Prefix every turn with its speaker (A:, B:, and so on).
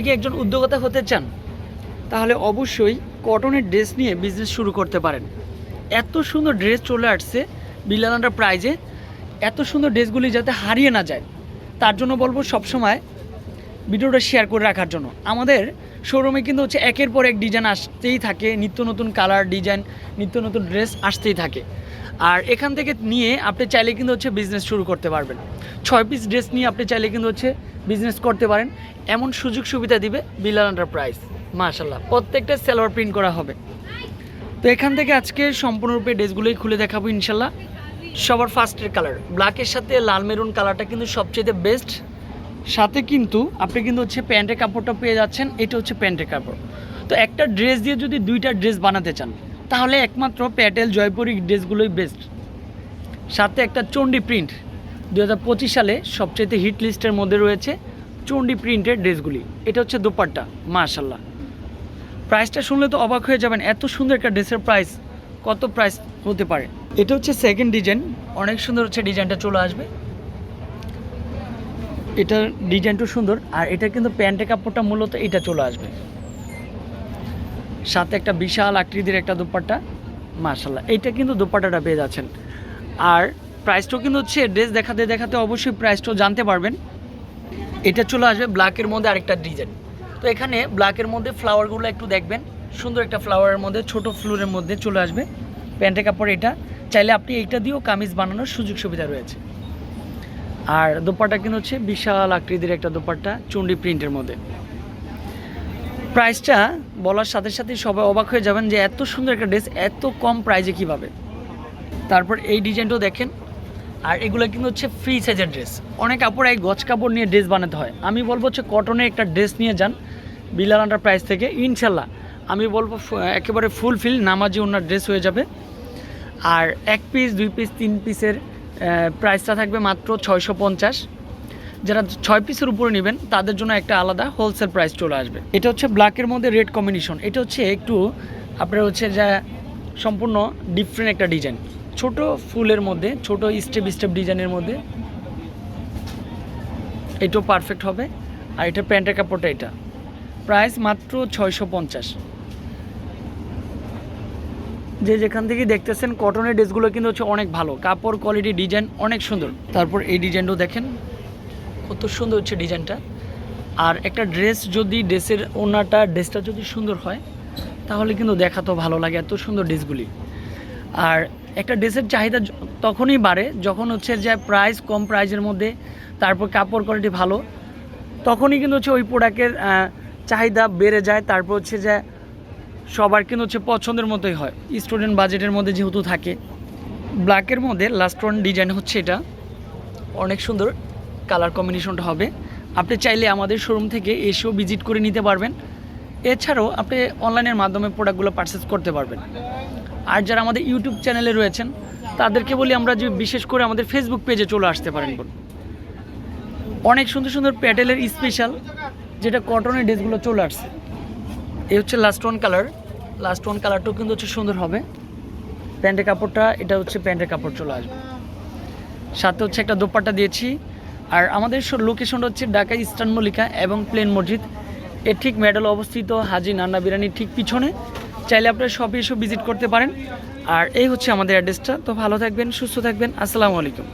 A: আপনি কি একজন উদ্যোক্তা হতে চান? তাহলে অবশ্যই কটনের ড্রেস নিয়ে বিজনেস শুরু করতে পারেন। এত সুন্দর ড্রেস চলে আসছে বিলানাটা প্রাইজে এত সুন্দর ড্রেসগুলি যাতে হারিয়ে না যায়। তার জন্য বলব সবসময় ভিডিওটা শেয়ার করে রাখার জন্য। আমাদের শোরুমে কিন্তু হচ্ছে একের পর এক ডিজাইন আসতেই থাকে। নিত্য নতুন কালার ডিজাইন নিত্য নতুন ড্রেস আসতেই থাকে। আর এখান থেকে নিয়ে আপনি চাইলে কিন্তু হচ্ছে বিজনেস শুরু করতে পারবেন। ছয় পিস ড্রেস নিয়ে আপনি চাইলে কিন্তু হচ্ছে বিজনেস করতে পারেন। এমন সুযোগ সুবিধা দিবে বিলাল এন্টারপ্রাইজ মাশাল্লাহ প্রত্যেকটা সেলোয়ার প্রিন্ট করা হবে। তো এখান থেকে আজকে সম্পূর্ণরূপে ড্রেসগুলোই খুলে দেখাবো ইনশাল্লাহ সবার ফার্স্টের কালার ব্ল্যাকের সাথে লাল মেরুন কালারটা কিন্তু সবচেয়ে বেস্ট সাথে কিন্তু আপনি কিন্তু হচ্ছে প্যান্টের কাপড়টা পেয়ে যাচ্ছেন, এটা হচ্ছে প্যান্টের কাপড়। তো একটা ড্রেস দিয়ে যদি দুইটা ড্রেস বানাতে চান তাহলে একমাত্র প্যাটেল জয়পুরি ড্রেসগুলোই বেস্ট সাথে একটা চণ্ডী প্রিন্ট দু পঁচিশ সালে সবচেয়ে হিট লিস্টের মধ্যে রয়েছে চণ্ডী প্রিন্টের ড্রেসগুলি। এটা হচ্ছে দোপাট্টা মাশাল্লাহ প্রাইসটা শুনলে তো অবাক হয়ে যাবেন, এত সুন্দর একটা ড্রেসের প্রাইস কত প্রাইস হতে পারে। এটা হচ্ছে সেকেন্ড ডিজাইন অনেক সুন্দর হচ্ছে ডিজাইনটা চলে আসবে। এটার ডিজাইনটা সুন্দর, আর এটা কিন্তু প্যান্টের কাপড়টা মূলত এটা চলে আসবে। সাথে একটা বিশাল আকৃতির একটা দোপাট্টা মার্শাল্লাহ এইটা কিন্তু দোপাট্টাটা পেয়ে যাচ্ছেন। আর প্রাইসটাও কিন্তু হচ্ছে ড্রেস দেখাতে দেখাতে অবশ্যই প্রাইসটাও জানতে পারবেন। এটা চলে আসবে ব্ল্যাকের মধ্যে আরেকটা ডিজাইন তো এখানে ব্ল্যাকের মধ্যে ফ্লাওয়ারগুলো একটু দেখবেন, সুন্দর একটা ফ্লাওয়ারের মধ্যে, ছোট ফ্লোরের মধ্যে চলে আসবে। প্যান্টের কাপড় এটা, চাইলে আপনি এইটা দিয়েও কামিজ বানানোর সুযোগ সুবিধা রয়েছে। আর দোপাট্টা কিন্তু হচ্ছে বিশাল আকৃতির একটা দোপাট্টা, চুন্ডি প্রিন্টের মধ্যে। প্রাইসটা বলার সাথে সাথে সবাই অবাক হয়ে যাবেন যে এত সুন্দর একটা ড্রেস এত কম প্রাইজে কীভাবে? তারপর এই ডিজাইনটাও দেখেন। আর এগুলো কিন্তু হচ্ছে ফ্রি সাইজের ড্রেস অনেক কাপড় এই গজ কাপড় নিয়ে ড্রেস বানাতে হয়। আমি বলব হচ্ছে কটনের একটা ড্রেস নিয়ে যান বিলাল আন্ডার প্রাইস থেকে। ইনশাল্লাহ। আমি বলব একেবারে ফুল ফিল নামাজি ওনার ড্রেস হয়ে যাবে। আর এক পিস দুই পিস তিন পিসের প্রাইসটা থাকবে মাত্র ছয়শো পঞ্চাশ। যারা ছয় পিসের উপরে নেবেন, তাদের জন্য একটা আলাদা হোলসেল প্রাইস চলে আসবে। এটা হচ্ছে ব্ল্যাকের মধ্যে রেড কম্বিনেশন এটা হচ্ছে একটু আপনার হচ্ছে যা সম্পূর্ণ ডিফারেন্ট একটা ডিজাইন ছোট ফুলের মধ্যে, ছোট স্টেপ স্টেপ ডিজাইনের মধ্যে এটাও পারফেক্ট হবে। আর এটা প্যান্টের কাপড়টা এটা। প্রাইস মাত্র ছয়শো পঞ্চাশ। যে যেখান থেকে দেখতেছেন কটনের ড্রেসগুলো কিন্তু হচ্ছে অনেক ভালো। কাপড় কোয়ালিটি ডিজাইন অনেক সুন্দর। তারপর এই ডিজাইনটাও দেখেন। কত সুন্দর হচ্ছে ডিজাইনটা। আর একটা ড্রেস যদি ড্রেসের ওনাটা, ড্রেসটা যদি সুন্দর হয়, তাহলে কিন্তু দেখাতেও ভালো লাগে এত সুন্দর ড্রেসগুলি। আর একটা ড্রেসের চাহিদা তখনই বাড়ে যখন হচ্ছে যে প্রাইস কম প্রাইজের মধ্যে, তারপর কাপড় কোয়ালিটি ভালো, তখনই কিন্তু হচ্ছে ওই প্রোডাক্টের চাহিদা বেড়ে যায়। তারপর হচ্ছে যে সবার কিন্তু হচ্ছে পছন্দের মতোই হয়। স্টুডেন্ট বাজেটের মধ্যে যেহেতু থাকে ব্ল্যাকের মধ্যে লাস্ট ওয়ান ডিজাইন হচ্ছে এটা। অনেক সুন্দর। কালার কম্বিনেশনটা হবে। আপনি চাইলে আমাদের শোরুম থেকে এসেও ভিজিট করে নিতে পারবেন। এছাড়াও আপনি অনলাইনের মাধ্যমে প্রোডাক্টগুলো পারচেস করতে পারবেন। আর যারা আমাদের ইউটিউব চ্যানেলে রয়েছেন, তাদেরকে বলি আমরা যে বিশেষ করে আমাদের ফেসবুক পেজে চলে আসতে পারেন অনেক সুন্দর সুন্দর প্যাটেলের স্পেশাল যেটা কটনের ড্রেসগুলো চলে আসছে। এই হচ্ছে last one colour last one কালারটাও কিন্তু হচ্ছে সুন্দর হবে। প্যান্টের কাপড়টা, এটা হচ্ছে প্যান্টের কাপড় চলে আসবে। সাথে হচ্ছে একটা দোপাট্টা দিয়েছি। আর আমাদের লোকেশন হচ্ছে ঢাকা ইস্টার্ন মল্লিকা এবং প্লেন মসজিদ। এর ঠিক মেডাল অবস্থিত হাজি নান্না বিরিয়ানির ঠিক পিছনে। চাইলে আপনারা সবই এসব ভিজিট করতে পারেন। আর এই হচ্ছে আমাদের অ্যাড্রেসটা তো ভালো থাকবেন, সুস্থ থাকবেন। আসসালামু আলাইকুম।